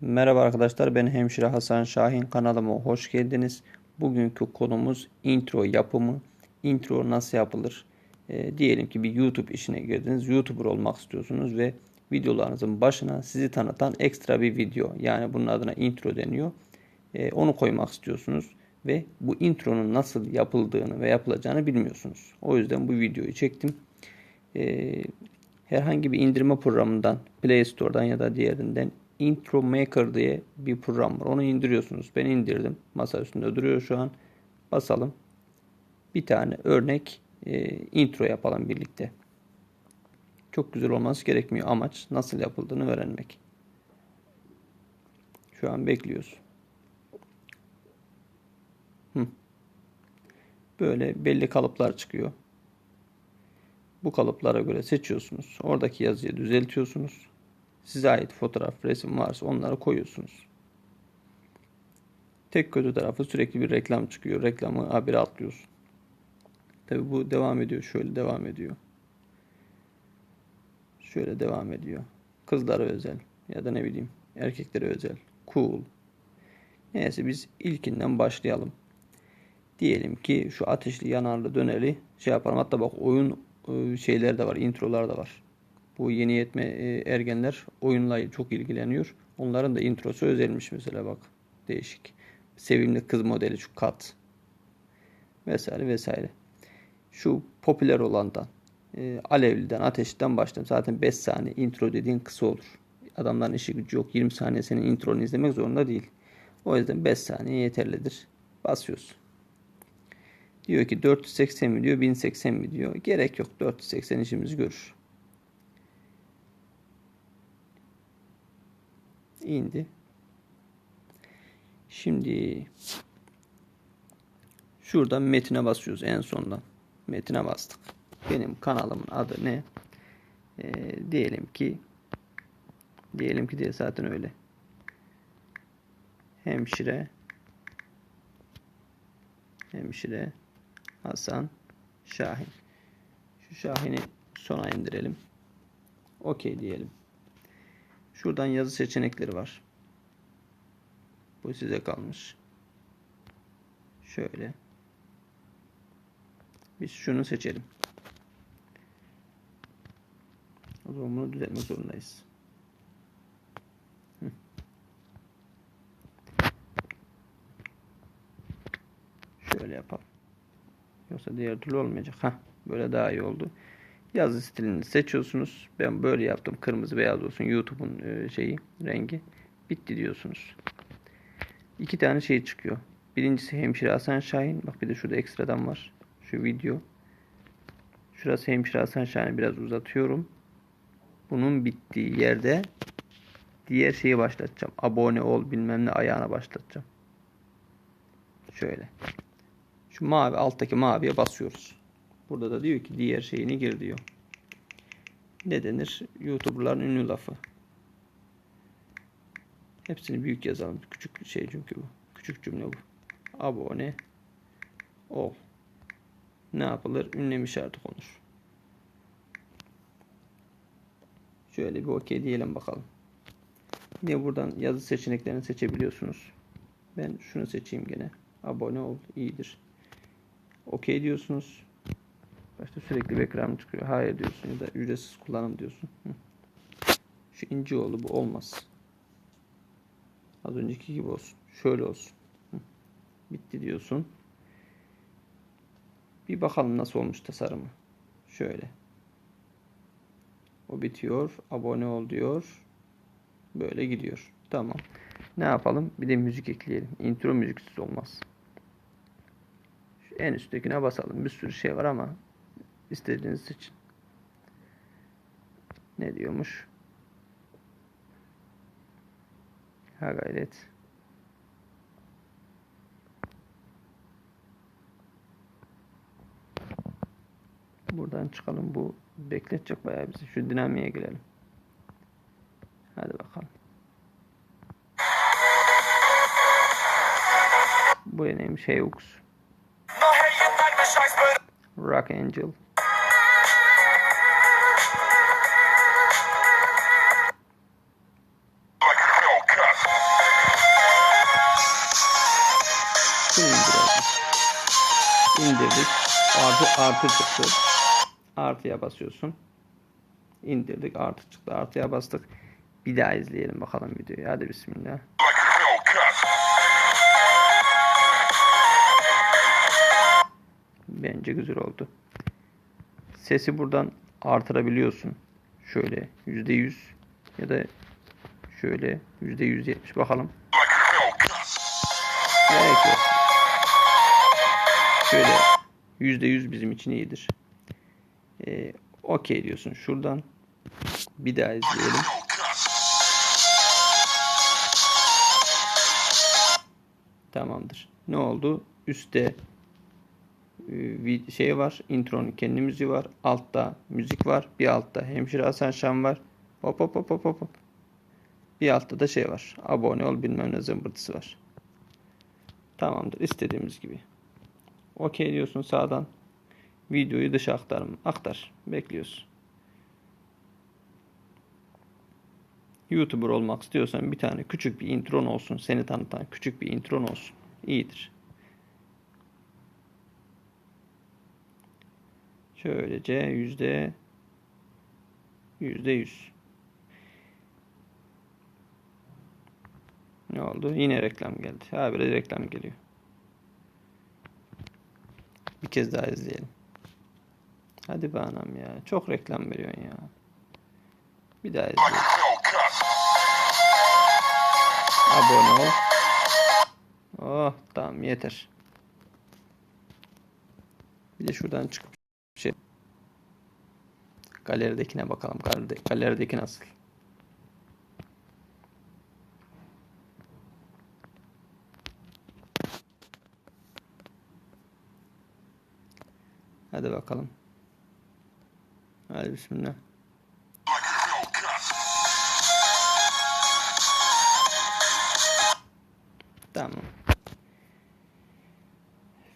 Merhaba arkadaşlar ben hemşire Hasan Şahin kanalıma hoş geldiniz. Bugünkü konumuz intro yapımı. Intro nasıl yapılır? Ee, diyelim ki bir YouTube işine girdiniz. YouTuber olmak istiyorsunuz ve videolarınızın başına sizi tanıtan ekstra bir video. Yani bunun adına intro deniyor. Ee, onu koymak istiyorsunuz ve bu intronun nasıl yapıldığını ve yapılacağını bilmiyorsunuz. O yüzden bu videoyu çektim. Ee, herhangi bir indirme programından Play Store'dan ya da diğerinden Intro Maker diye bir program var. Onu indiriyorsunuz. Ben indirdim. Masa üstünde duruyor şu an. Basalım. Bir tane örnek e, intro yapalım birlikte. Çok güzel olması gerekmiyor. Amaç nasıl yapıldığını öğrenmek. Şu an bekliyoruz. Hı. Böyle belli kalıplar çıkıyor. Bu kalıplara göre seçiyorsunuz. Oradaki yazıyı düzeltiyorsunuz. Size ait fotoğraf, resim varsa onları koyuyorsunuz. Tek kötü tarafı sürekli bir reklam çıkıyor. Reklamı habire atlıyorsun. Tabi bu devam ediyor. Şöyle devam ediyor. Şöyle devam ediyor. Kızlara özel ya da ne bileyim erkeklere özel. Cool. Neyse biz ilkinden başlayalım. Diyelim ki şu ateşli yanarlı döneri şey yapalım. Hatta bak oyun e, şeyler de var. Introlar da var. Bu yeni yetme e, ergenler oyunla çok ilgileniyor. Onların da introsu özelmiş mesela bak. Değişik. Sevimli kız modeli şu kat. Vesaire vesaire. Şu popüler olandan e, Alevli'den, Ateş'ten başladım. Zaten 5 saniye intro dediğin kısa olur. Adamların işi gücü yok. 20 saniye senin intronu izlemek zorunda değil. O yüzden 5 saniye yeterlidir. Basıyorsun. Diyor ki 480 mi diyor 1080 mi diyor. Gerek yok 480 işimizi görür. İndi. Şimdi şuradan metine basıyoruz en sondan. Metine bastık. Benim kanalımın adı ne? Ee, diyelim ki diyelim ki diye zaten öyle. Hemşire Hemşire Hasan Şahin. Şu Şahin'i sona indirelim. Okey diyelim. Şuradan yazı seçenekleri var. Bu size kalmış. Şöyle. Biz şunu seçelim. O zaman bunu düzeltmek zorundayız. Şöyle yapalım. Yoksa diğer türlü olmayacak. Ha, böyle daha iyi oldu. Yazı stilini seçiyorsunuz. Ben böyle yaptım. Kırmızı beyaz olsun. YouTube'un e, şeyi, rengi. Bitti diyorsunuz. İki tane şey çıkıyor. Birincisi hemşire Hasan Şahin. Bak bir de şurada ekstradan var. Şu video. Şurası hemşire Hasan Şahin'i biraz uzatıyorum. Bunun bittiği yerde diğer şeyi başlatacağım. Abone ol bilmem ne ayağına başlatacağım. Şöyle. Şu mavi alttaki maviye basıyoruz. Burada da diyor ki diğer şeyini gir diyor. Ne denir? YouTuber'ların ünlü lafı. Hepsini büyük yazalım. Küçük şey çünkü bu. Küçük cümle bu. Abone ol. Ne yapılır? Ünlem işareti konur. Şöyle bir okey diyelim bakalım. Yine buradan yazı seçeneklerini seçebiliyorsunuz. Ben şunu seçeyim gene. Abone ol. iyidir. Okey diyorsunuz. Başta sürekli bir ekran çıkıyor. Hayır diyorsun ya da ücretsiz kullanım diyorsun. Şu ince oldu bu olmaz. Az önceki gibi olsun. Şöyle olsun. Bitti diyorsun. Bir bakalım nasıl olmuş tasarımı. Şöyle. O bitiyor. Abone ol diyor. Böyle gidiyor. Tamam. Ne yapalım? Bir de müzik ekleyelim. Intro müziksiz olmaz. Şu en üsttekine basalım. Bir sürü şey var ama istediğiniz için. Ne diyormuş? Ha gayret. Buradan çıkalım. Bu bekletecek bayağı bizi. Şu dinamiğe girelim. Hadi bakalım. Bu neymiş? Heux. Rock Angel. Artı, artı çıktı. Artıya basıyorsun. İndirdik artı çıktı. Artıya bastık. Bir daha izleyelim bakalım videoyu. Hadi bismillah. Bence güzel oldu. Sesi buradan artırabiliyorsun. Şöyle yüzde yüz ya da şöyle yüzde yüz yetmiş bakalım. Gerek yok. Şöyle yüzde yüz bizim için iyidir. Ee, Okey diyorsun şuradan. Bir daha izleyelim. Tamamdır. Ne oldu? Üstte e, şey var. Intro'nun kendi müziği var. Altta müzik var. Bir altta Hemşire Hasan Şam var. Hop hop hop hop. hop. Bir altta da şey var. Abone ol bilmem ne zımbırtısı var. Tamamdır. istediğimiz gibi. Okey diyorsun sağdan. Videoyu dışa aktar mı? Aktar. Bekliyorsun. YouTuber olmak istiyorsan bir tane küçük bir intron olsun. Seni tanıtan küçük bir intron olsun. İyidir. Şöylece yüzde yüzde yüz. Ne oldu? Yine reklam geldi. Ha bir de reklam geliyor. Bir kez daha izleyelim. Hadi be anam ya. Çok reklam veriyorsun ya. Bir daha izleyelim. Abone ol. Oh tamam yeter. Bir de şuradan çıkıp şey galeridekine bakalım. Galeride, galerideki nasıl? Hadi bakalım. Hadi bismillah. Tamam.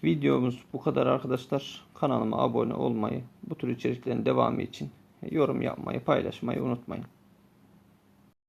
Videomuz bu kadar arkadaşlar. Kanalıma abone olmayı, bu tür içeriklerin devamı için yorum yapmayı, paylaşmayı unutmayın.